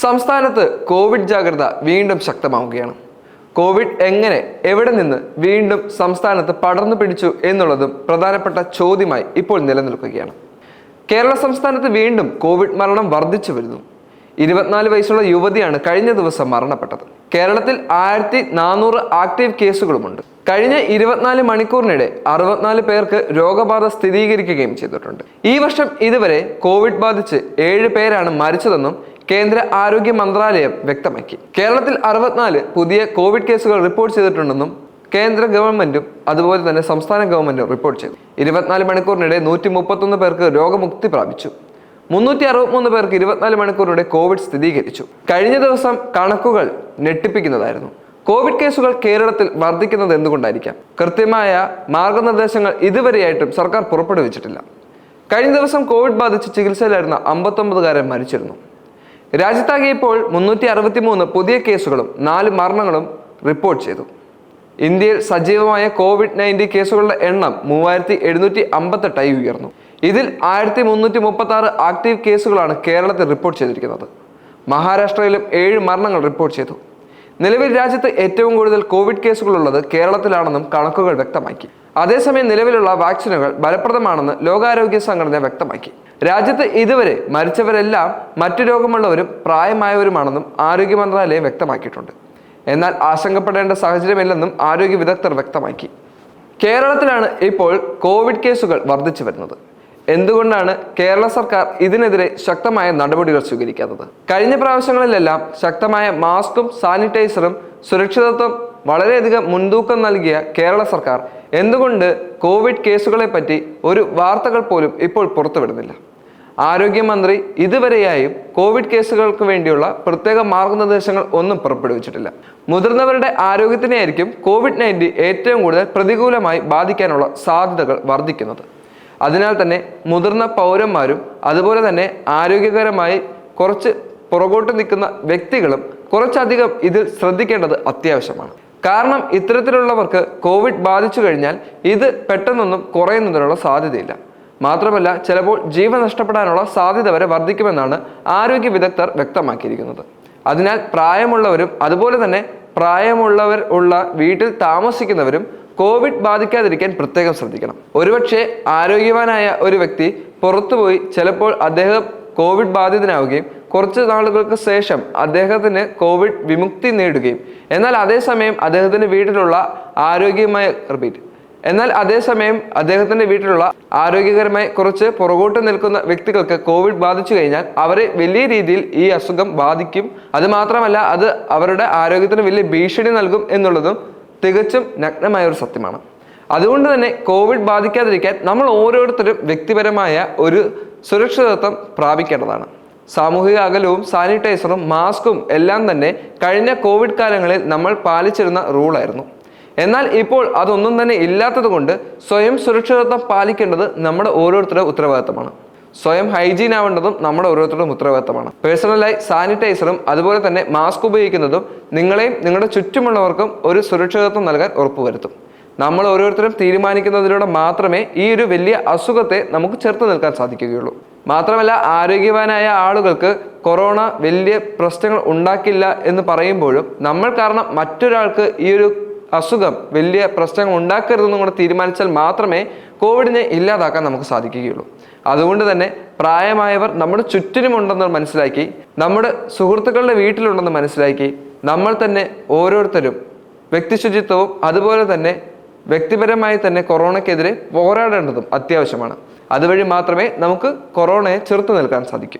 സംസ്ഥാനത്ത് കോവിഡ് ജാഗ്രത വീണ്ടും ശക്തമാവുകയാണ്. കോവിഡ് എങ്ങനെ എവിടെ നിന്ന് വീണ്ടും സംസ്ഥാനത്ത് പടർന്നു പിടിച്ചു എന്നുള്ളതും പ്രധാനപ്പെട്ട ചോദ്യമായി ഇപ്പോൾ നിലനിൽക്കുകയാണ്. കേരള സംസ്ഥാനത്ത് വീണ്ടും കോവിഡ് മരണം വർദ്ധിച്ചു വരുന്നു. ഇരുപത്തിനാല് വയസ്സുള്ള യുവതിയാണ് കഴിഞ്ഞ ദിവസം മരണപ്പെട്ടത്. കേരളത്തിൽ ആയിരത്തി നാനൂറ് ആക്റ്റീവ് കേസുകളുമുണ്ട്. കഴിഞ്ഞ ഇരുപത്തിനാല് മണിക്കൂറിനിടെ അറുപത്തിനാല് പേർക്ക് രോഗബാധ സ്ഥിരീകരിക്കുകയും ചെയ്തിട്ടുണ്ട്. ഈ വർഷം ഇതുവരെ കോവിഡ് ബാധിച്ച് ഏഴ് പേരാണ് മരിച്ചതെന്നും കേന്ദ്ര ആരോഗ്യ മന്ത്രാലയം വ്യക്തമാക്കി. കേരളത്തിൽ അറുപത്തിനാല് പുതിയ കോവിഡ് കേസുകൾ റിപ്പോർട്ട് ചെയ്തിട്ടുണ്ടെന്നും കേന്ദ്ര ഗവൺമെന്റും അതുപോലെ തന്നെ സംസ്ഥാന ഗവൺമെന്റും റിപ്പോർട്ട് ചെയ്തു. ഇരുപത്തിനാല് മണിക്കൂറിനിടെ നൂറ്റി മുപ്പത്തൊന്ന് പേർക്ക് രോഗമുക്തി പ്രാപിച്ചു. മുന്നൂറ്റി അറുപത്തിമൂന്ന് പേർക്ക് ഇരുപത്തിനാല് മണിക്കൂറിനിടെ കോവിഡ് സ്ഥിരീകരിച്ചു. കഴിഞ്ഞ ദിവസം കണക്കുകൾ ഞെട്ടിപ്പിക്കുന്നതായിരുന്നു. കോവിഡ് കേസുകൾ കേരളത്തിൽ വർദ്ധിക്കുന്നത് എന്തുകൊണ്ടായിരിക്കാം? കൃത്യമായ മാർഗനിർദ്ദേശങ്ങൾ ഇതുവരെയായിട്ടും സർക്കാർ പുറപ്പെടുവിച്ചിട്ടില്ല. കഴിഞ്ഞ ദിവസം കോവിഡ് ബാധിച്ച് ചികിത്സയിലായിരുന്ന അമ്പത്തൊമ്പതുകാരൻ മരിച്ചിരുന്നു. രാജ്യത്താകെ ഇപ്പോൾ മുന്നൂറ്റി അറുപത്തി മൂന്ന് പുതിയ കേസുകളും നാല് മരണങ്ങളും റിപ്പോർട്ട് ചെയ്തു. ഇന്ത്യയിൽ സജീവമായ കോവിഡ് നയന്റീൻ കേസുകളുടെ എണ്ണം മൂവായിരത്തി എഴുന്നൂറ്റി അമ്പത്തെട്ടായി ഉയർന്നു. ഇതിൽ ആയിരത്തി മുന്നൂറ്റി മുപ്പത്തി ആറ് ആക്റ്റീവ് കേസുകളാണ് കേരളത്തിൽ റിപ്പോർട്ട് ചെയ്തിരിക്കുന്നത്. മഹാരാഷ്ട്രയിലും ഏഴ് മരണങ്ങൾ റിപ്പോർട്ട് ചെയ്തു. നിലവിൽ രാജ്യത്ത് ഏറ്റവും കൂടുതൽ കോവിഡ് കേസുകളുള്ളത് കേരളത്തിലാണെന്നും കണക്കുകൾ വ്യക്തമാക്കി. അതേസമയം നിലവിലുള്ള വാക്സിനുകൾ ഫലപ്രദമാണെന്ന് ലോകാരോഗ്യ സംഘടന വ്യക്തമാക്കി. രാജ്യത്ത് ഇതുവരെ മരിച്ചവരെല്ലാം മറ്റു രോഗമുള്ളവരും പ്രായമായവരുമാണെന്നും ആരോഗ്യ മന്ത്രാലയം വ്യക്തമാക്കിയിട്ടുണ്ട്. എന്നാൽ ആശങ്കപ്പെടേണ്ട സാഹചര്യമില്ലെന്നും ആരോഗ്യ വിദഗ്ധർ വ്യക്തമാക്കി. കേരളത്തിലാണ് ഇപ്പോൾ കോവിഡ് കേസുകൾ വർദ്ധിച്ചു വരുന്നത്. എന്തുകൊണ്ടാണ് കേരള സർക്കാർ ഇതിനെതിരെ ശക്തമായ നടപടികൾ സ്വീകരിക്കാത്തത്? കഴിഞ്ഞ പ്രാവശ്യങ്ങളിലെല്ലാം ശക്തമായ മാസ്കും സാനിറ്റൈസറും സുരക്ഷിതത്വം വളരെയധികം മുൻതൂക്കം നൽകിയ കേരള സർക്കാർ എന്തുകൊണ്ട് കോവിഡ് കേസുകളെ പറ്റി ഒരു വാർത്തകൾ പോലും ഇപ്പോൾ പുറത്തുവിടുന്നില്ല? ആരോഗ്യമന്ത്രി ഇതുവരെയായും കോവിഡ് കേസുകൾക്ക് വേണ്ടിയുള്ള പ്രത്യേക മാർഗനിർദ്ദേശങ്ങൾ ഒന്നും പുറപ്പെടുവിച്ചിട്ടില്ല. മുതിർന്നവരുടെ ആരോഗ്യത്തിനെയായിരിക്കും കോവിഡ് നയന്റീൻ ഏറ്റവും കൂടുതൽ പ്രതികൂലമായി ബാധിക്കാനുള്ള സാധ്യതകൾ വർദ്ധിക്കുന്നത്. അതിനാൽ തന്നെ മുതിർന്ന പൗരന്മാരും അതുപോലെ തന്നെ ആരോഗ്യകരമായി കുറച്ച് പുറകോട്ട് നിൽക്കുന്ന വ്യക്തികളും കുറച്ചധികം ഇതിൽ ശ്രദ്ധിക്കേണ്ടത് അത്യാവശ്യമാണ്. കാരണം ഇത്തരത്തിലുള്ളവർക്ക് കോവിഡ് ബാധിച്ചു കഴിഞ്ഞാൽ ഇത് പെട്ടെന്നൊന്നും കുറയുന്നതിനുള്ള സാധ്യതയില്ല. മാത്രമല്ല ചിലപ്പോൾ ജീവൻ നഷ്ടപ്പെടാനുള്ള സാധ്യത വരെ വർദ്ധിക്കുമെന്നാണ് ആരോഗ്യ വിദഗ്ധർ വ്യക്തമാക്കിയിരിക്കുന്നത്. അതിനാൽ പ്രായമുള്ളവരും അതുപോലെ തന്നെ പ്രായമുള്ളവർ ഉള്ള വീട്ടിൽ താമസിക്കുന്നവരും കോവിഡ് ബാധിക്കാതിരിക്കാൻ പ്രത്യേകം ശ്രദ്ധിക്കണം. ഒരുപക്ഷെ ആരോഗ്യവാനായ ഒരു വ്യക്തി പുറത്തുപോയി ചിലപ്പോൾ അദ്ദേഹം കോവിഡ് ബാധിതനാവുകയും കുറച്ച് നാളുകൾക്ക് ശേഷം അദ്ദേഹത്തിന് കോവിഡ് വിമുക്തി നേടുകയും. എന്നാൽ അതേസമയം അദ്ദേഹത്തിന്റെ വീട്ടിലുള്ള ആരോഗ്യമായ റിപ്പീറ്റ്. എന്നാൽ അതേസമയം അദ്ദേഹത്തിന്റെ വീട്ടിലുള്ള ആരോഗ്യകരമായി കുറച്ച് പുറകോട്ട് നിൽക്കുന്ന വ്യക്തികൾക്ക് കോവിഡ് ബാധിച്ചു കഴിഞ്ഞാൽ അവരെ വലിയ രീതിയിൽ ഈ അസുഖം ബാധിക്കും. അതുമാത്രമല്ല അത് അവരുടെ ആരോഗ്യത്തിന് വലിയ ഭീഷണി നൽകും എന്നുള്ളതും തികച്ചും നഗ്നമായ ഒരു സത്യമാണ്. അതുകൊണ്ട് തന്നെ കോവിഡ് ബാധിക്കാതിരിക്കാൻ നമ്മൾ ഓരോരുത്തരും വ്യക്തിപരമായ ഒരു സുരക്ഷിതത്വം പ്രാപിക്കേണ്ടതാണ്. സാമൂഹിക അകലവും സാനിറ്റൈസറും മാസ്കും എല്ലാം തന്നെ കഴിഞ്ഞ കോവിഡ് കാലങ്ങളിൽ നമ്മൾ പാലിച്ചിരുന്ന റൂളായിരുന്നു എന്നാൽ ഇപ്പോൾ അതൊന്നും തന്നെ ഇല്ലാത്തത് കൊണ്ട് സ്വയം സുരക്ഷിതത്വം പാലിക്കേണ്ടത് നമ്മുടെ ഓരോരുത്തരുടെ ഉത്തരവാദിത്തമാണ്. സ്വയം ഹൈജീൻ ആവേണ്ടതും നമ്മുടെ ഓരോരുത്തരുടെയും ഉത്തരവാദിത്തമാണ്. പേഴ്സണലായി സാനിറ്റൈസറും അതുപോലെ തന്നെ മാസ്ക് ഉപയോഗിക്കുന്നതും നിങ്ങളെയും നിങ്ങളുടെ ചുറ്റുമുള്ളവർക്കും ഒരു സുരക്ഷിതത്വം നൽകാൻ ഉറപ്പുവരുത്തും. നമ്മൾ ഓരോരുത്തരും തീരുമാനിക്കുന്നതിലൂടെ മാത്രമേ ഈ ഒരു വലിയ അസുഖത്തെ നമുക്ക് ചെറുത്ത് നിൽക്കാൻ സാധിക്കുകയുള്ളൂ. മാത്രമല്ല ആരോഗ്യവാനായ ആളുകൾക്ക് കൊറോണ വലിയ പ്രശ്നങ്ങൾ ഉണ്ടാക്കില്ല എന്ന് പറയുമ്പോഴും നമ്മൾ കാരണം മറ്റൊരാൾക്ക് ഈ ഒരു അസുഖം വലിയ പ്രശ്നങ്ങൾ ഉണ്ടാക്കരുതെന്നും കൂടെ തീരുമാനിച്ചാൽ മാത്രമേ കോവിഡിനെ ഇല്ലാതാക്കാൻ നമുക്ക് സാധിക്കുകയുള്ളൂ. അതുകൊണ്ട് തന്നെ പ്രായമായവർ നമ്മുടെ ചുറ്റിനുമുണ്ടെന്ന് മനസ്സിലാക്കി നമ്മുടെ സുഹൃത്തുക്കളുടെ വീട്ടിലുണ്ടെന്ന് മനസ്സിലാക്കി നമ്മൾ തന്നെ ഓരോരുത്തരും വ്യക്തിശുചിത്വവും അതുപോലെ തന്നെ വ്യക്തിപരമായി തന്നെ കൊറോണയ്ക്കെതിരെ പോരാടേണ്ടതും അത്യാവശ്യമാണ്. അതുവഴി മാത്രമേ നമുക്ക് കൊറോണയെ ചെറുത്തു നിൽക്കാൻ സാധിക്കൂ.